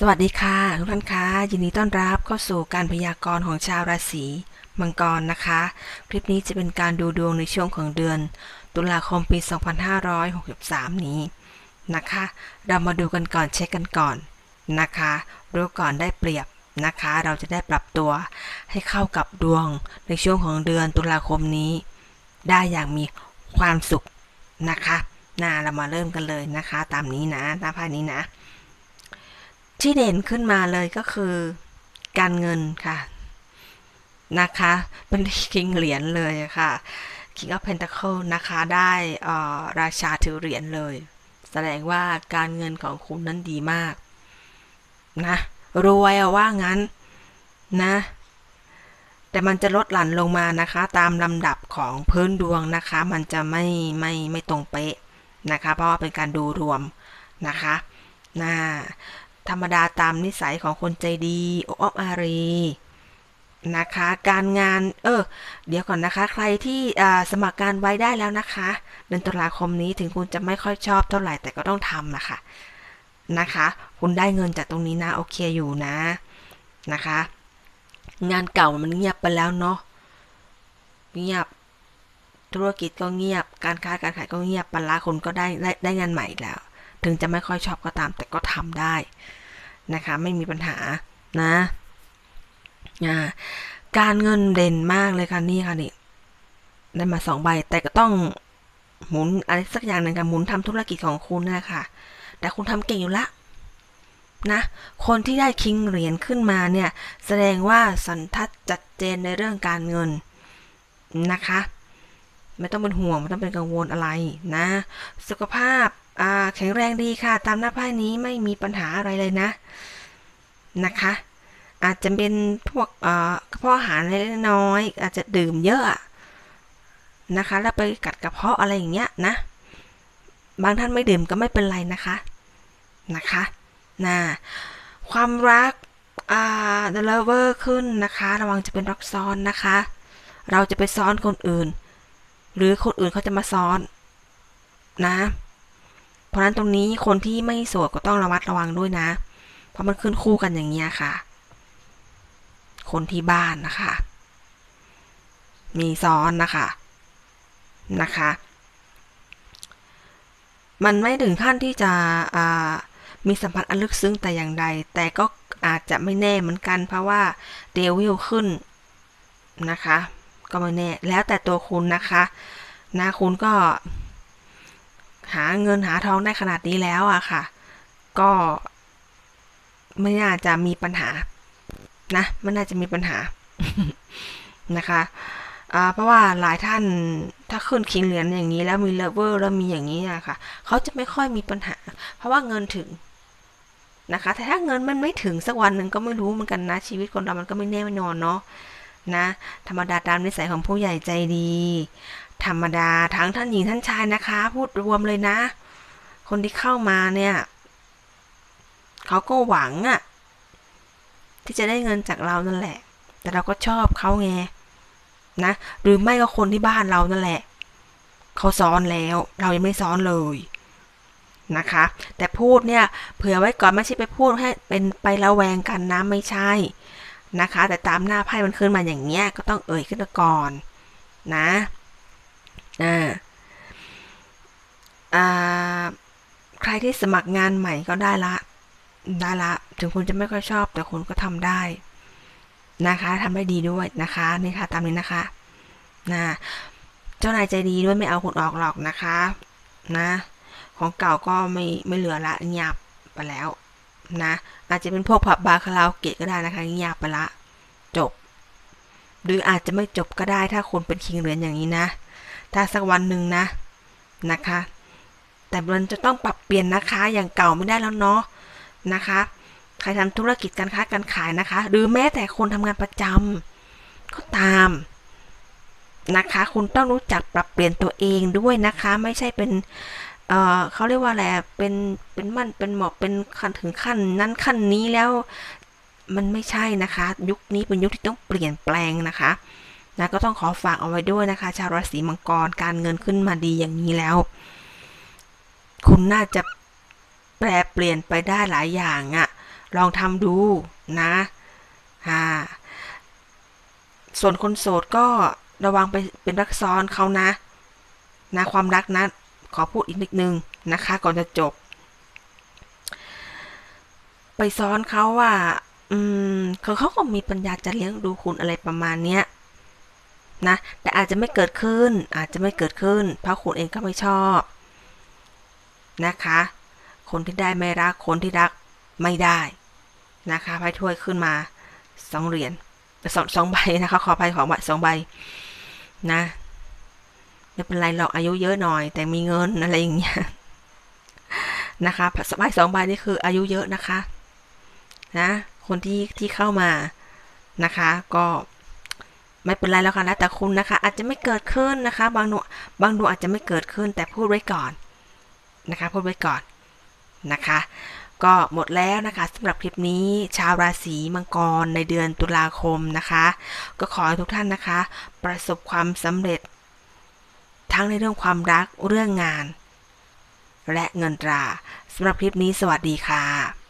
สวัสดีค่ะ ทุกท่านคะยินดีต้อนรับเข้าสู่การพยากรณ์ของชาวราศีมังกรนะคะ คลิปนี้จะเป็นการดูดวงในช่วงของเดือน ตุลาคมปี 2563 นี้นะคะ เรามาดูกันก่อนเช็คกันก่อนนะคะ รู้ก่อนได้เปรียบนะคะ เราจะได้ปรับตัวให้เข้ากับดวงในช่วงของเดือนตุลาคมนี้ ได้อย่างมีความสุขนะคะน่าเรามาเริ่มกันเลยนะคะ ตามนี้นะตามภาพนี้นะ ที่เด่นขึ้นมาเลยก็คือการเงินค่ะนะคะ เป็นคิงเหรียญเลยค่ะ King of Pentacle นะคะได้เอ่อราชาถือเหรียญเลย แสดงว่าการเงินของคุณนั้นดีมากนะรวยอะว่างั้นนะแต่มันจะลดหลั่นลงมานะคะ ตามลำดับของพื้นดวงนะคะ มันจะไม่ไม่ไม่ตรงเป๊ะนะคะ เพราะว่าเป็นการดูรวมนะคะนะ ธรรมดาตามนิสัยของคนใจดีโอออารีนะคะ การงานเออเดี๋ยวก่อนนะคะ ใครที่สมัครการไว้ได้แล้วนะคะ เดือนตุลาคมนี้ถึงคุณจะไม่ค่อยชอบเท่าไหร่แต่ก็ต้องทำนะคะนะคะ คุณได้เงินจากตรงนี้นะโอเคอยู่นะนะคะ งานเก่ามันเงียบไปแล้วเนาะเงียบธุรกิจก็เงียบ การค้าการขายก็เงียบปันละคนก็ได้ได้ได้งานใหม่แล้ว ถึงจะไม่ค่อยชอบก็ตาม แต่ก็ทำได้นะคะ ไม่มีปัญหานะการเงินเด่นมากเลยค่ะนี่ค่ะนี่ได้มาสองใบ แต่ก็ต้องหมุนอะไรสักอย่างหนึ่งค่ะหมุนทำธุรกิจของคุณนะคะ แต่คุณทำเก่งอยู่ละนะคนที่ได้คิงเหรียญขึ้นมาเนี่ยแสดงว่าสันทัดจัดเจนในเรื่องการเงินนะคะ ไม่ต้องเป็นห่วง ไม่ต้องเป็นกังวลอะไรนะ สุขภาพ อ่าแข็งแรงดีค่ะ ตามหน้าไพ่นี้ไม่มีปัญหาอะไรเลยนะ นะคะ อาจจะเป็นพวกเอ่อกระเพาะอาหารเล็กน้อย อาจจะดื่มเยอะนะคะ แล้วไปกัดกระเพาะอะไรอย่างเงี้ยนะ บางท่านไม่ดื่มก็ไม่เป็นไรนะคะนะคะนะความรักอ่า the lover ขึ้นนะคะ ระวังจะเป็นรักซ้อนนะคะ เราจะไปซ้อนคนอื่น หรือคนอื่นเขาจะมาซ้อนนะ ราะนั้นตรงนี้คนที่ไม่โสดก็ต้องระมัดระวังด้วยนะ เพราะมันขึ้นคู่กันอย่างเงี้ยค่ะ คนที่บ้านนะคะ มีซ้อนนะคะนะคะ มันไม่ถึงขั้นที่จะมีสัมพันธ์อันลึกซึ้งแต่อย่างใด แต่ก็อาจจะไม่แน่เหมือนกัน เพราะว่าเดวิลขึ้นนะคะ ก็ไม่แน่ แล้วแต่ตัวคุณนะคะ นะคุณก็ หาเงินหาทองได้ขนาดนี้แล้วอะค่ะ ก็ไม่น่าจะมีปัญหา นะไม่น่าจะมีปัญหานะคะเพราะว่าหลายท่านถ้าขึ้นคิงเหรียญอย่างนี้แล้วมีเลเวอร์แล้วมีอย่างนี้อะค่ะเขาจะไม่ค่อยมีปัญหา เพราะว่าเงินถึงนะคะแต่ถ้าเงินมันไม่ถึงสักวันหนึ่งก็ไม่รู้เหมือนกันนะ ชีวิตคนเรามันก็ไม่แน่ไม่นอนเนาะนะ ธรรมดาตามนิสัยของผู้ใหญ่ใจดี ธรรมดาทั้งท่านหญิงท่านชายนะคะ พูดรวมเลยนะ คนที่เข้ามาเนี่ยเขาก็หวังอะที่จะได้เงินจากเรานั่นแหละ แต่เราก็ชอบเขาไงนะ หรือไม่ก็คนที่บ้านเรานั่นแหละเขาซ้อนแล้ว เรายังไม่ซ้อนเลยนะคะ แต่พูดเนี่ยเผื่อไว้ก่อนไม่ใช่ไปพูดให้เป็นไประแวงกันนะไม่ใช่นะคะ แต่ตามหน้าไพ่มันขึ้นมาอย่างเงี้ยก็ต้องเอ่ยขึ้นมาก่อนนะ อ่าอ่าใครที่สมัครงานใหม่ก็ได้ละ ได้ละ ถึงคุณจะไม่ค่อยชอบ แต่คุณก็ทำได้นะคะทำได้ดีด้วยนะคะนี่ค่ะตามนี้นะคะนะเจ้านายใจดีด้วยไม่เอาคุณออกหรอกนะคะนะ ของเก่าก็ไม่ไม่เหลือละเงียบไปแล้วนะอาจจะเป็นพวกผับบาร์คาราโอเกะก็ได้นะคะเงียบไปละ จบ หรืออาจจะไม่จบก็ได้ถ้าคุณเป็นคิงเหรียญอย่างนี้นะ ถ้าสักวันหนึ่งนะนะคะ แต่มันจะต้องปรับเปลี่ยนนะคะ อย่างเก่าไม่ได้แล้วเนาะนะคะ ใครทำธุรกิจการค้าการขายนะคะ หรือแม้แต่คนทำงานประจำก็ตามนะคะ คุณต้องรู้จักปรับเปลี่ยนตัวเองด้วยนะคะ ไม่ใช่เป็นเอ่อเขาเรียกว่าอะไรเป็นเป็นมั่นเป็นหมอบเป็นขั้นถึงขั้นนั้นขั้นนี้แล้วมันไม่ใช่นะคะ ยุคนี้เป็นยุคที่ต้องเปลี่ยนแปลงนะคะ นะก็ต้องขอฝากเอาไว้ด้วยนะคะ ชาวราศีมังกรการเงินขึ้นมาดีอย่างนี้แล้ว คุณน่าจะแปลเปลี่ยนไปได้หลายอย่างอะลองทำดูนะอ่าส่วนคนโสดก็ระวังไปเป็นรักซ้อนเขานะ นะความรักนะ ขอพูดอีกนิดนึงนะคะ ก่อนจะจบ ไปซ้อนเขาว่า อืมคือเขาก็มีปัญญาจะเลี้ยงดูคุณอะไรประมาณเนี้ย นะ แต่อาจจะไม่เกิดขึ้น อาจจะไม่เกิดขึ้น เพราะคุณเองก็ไม่ชอบนะคะ คนที่ได้ไม่รัก คนที่รักไม่ได้นะคะไพ่ถ้วยขึ้นมาสองเหรียญสองสองใบนะคะขออภัยของใบสองใบนะไม่เป็นไรหรอกอายุเยอะหน่อย แต่มีเงินอะไรอย่างเงี้ยนะคะใบสองใบนี่คืออายุเยอะนะคะนะคนที่ที่เข้ามานะคะ ก็ ไม่เป็นไรแล้วกันแล้วแต่คุณนะคะ อาจจะไม่เกิดขึ้นนะคะ บางหนูบางหนูอาจจะไม่เกิดขึ้นแต่พูดไว้ก่อนนะคะพูดไว้ก่อนนะคะ ก็หมดแล้วนะคะสำหรับคลิปนี้ ชาวราศีมังกรในเดือนตุลาคมนะคะ ก็ขอให้ทุกท่านนะคะ ประสบความสำเร็จ ทั้งในเรื่องความรักเรื่องงาน และเงินตราสำหรับคลิปนี้สวัสดีค่ะ